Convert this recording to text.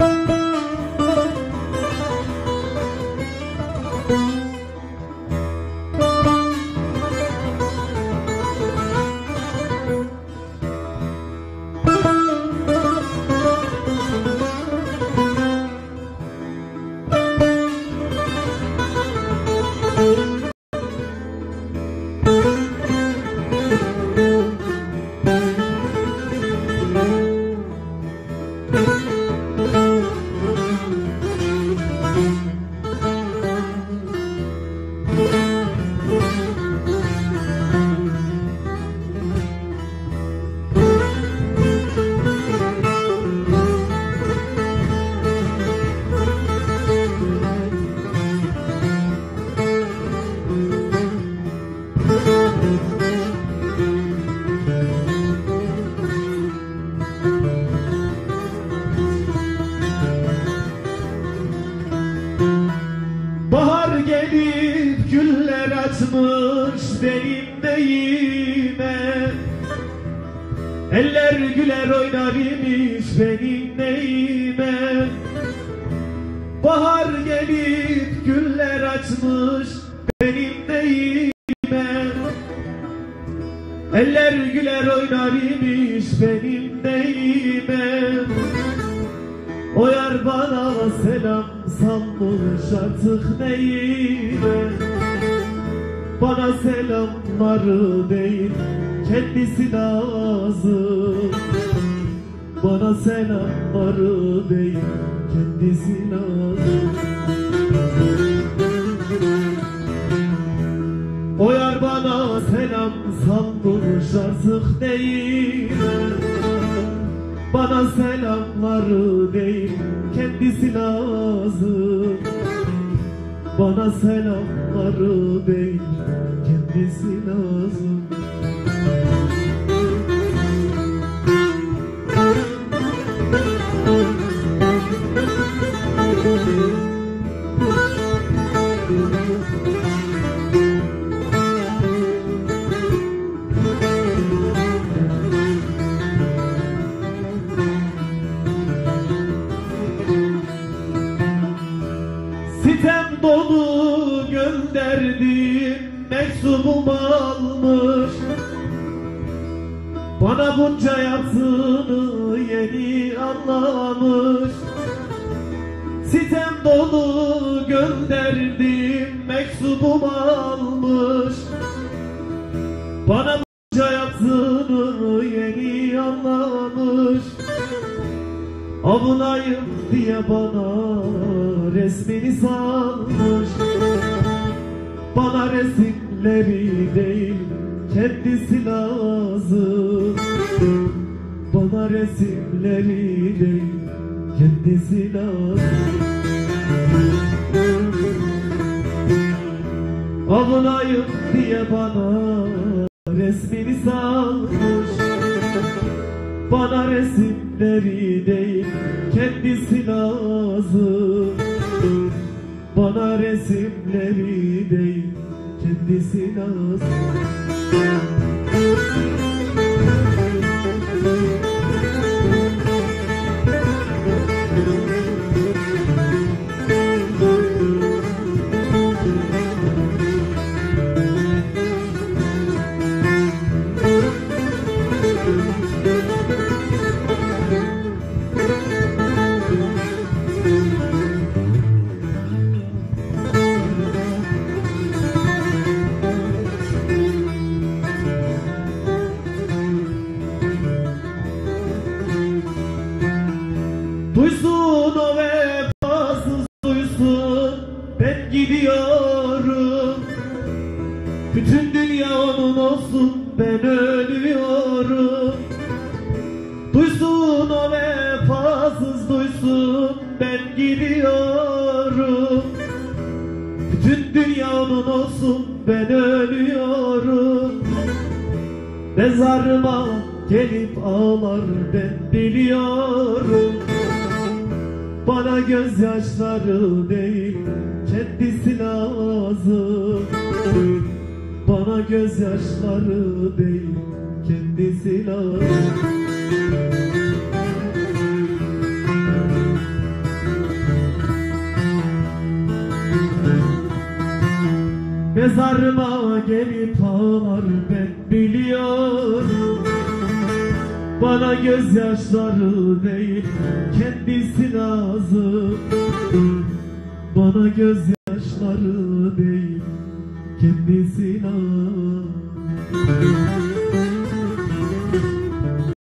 Bahar gelip güller açmış benim neyime Eller güler oynar imiş benim neyime. Bahar gelip güller açmış benim neyime Eller güler oynar imiş benim neyime o yar bana selam salmış artık neyime? Bana selamları değil kendisi lazım Bana selamları değil kendisi lazım O yar bana selam salmış artık neyime bana selamları değil kendisi lazım. Bana selamları değil kendisi lazım Sitem dolu gönderdim mektubum almış. Bana bunca yaptığını yeni anlamış. Sitem dolu gönderdim mektubum almış. Bana bunca yaptığını yeni anlamış. Avunayım diye bana resmini salmış Bana resimleri değil kendisi lazım. Bana resimleri değil kendisi lazım. Avunayım diye bana resmini salmış bana resimleri değil kendisi lazım Bana resimleri değil kendisi lazım Duysun duysun ben gidiyorum. Bütün dünya onun olsun ben ölüyorum. Duysun o vefasız duysun ben gidiyorum. Bütün dünya onun olsun ben ölüyorum. Mezarıma gelip ağlar ben biliyorum bana gözyaşları değil kendisi lazım. Bana gözyaşları değil kendisi lazım. Mezarıma gelip ağlar ben biliyorum. Bana gözyaşları değil kendisi lazım Bana gözyaşları değil kendisi lazım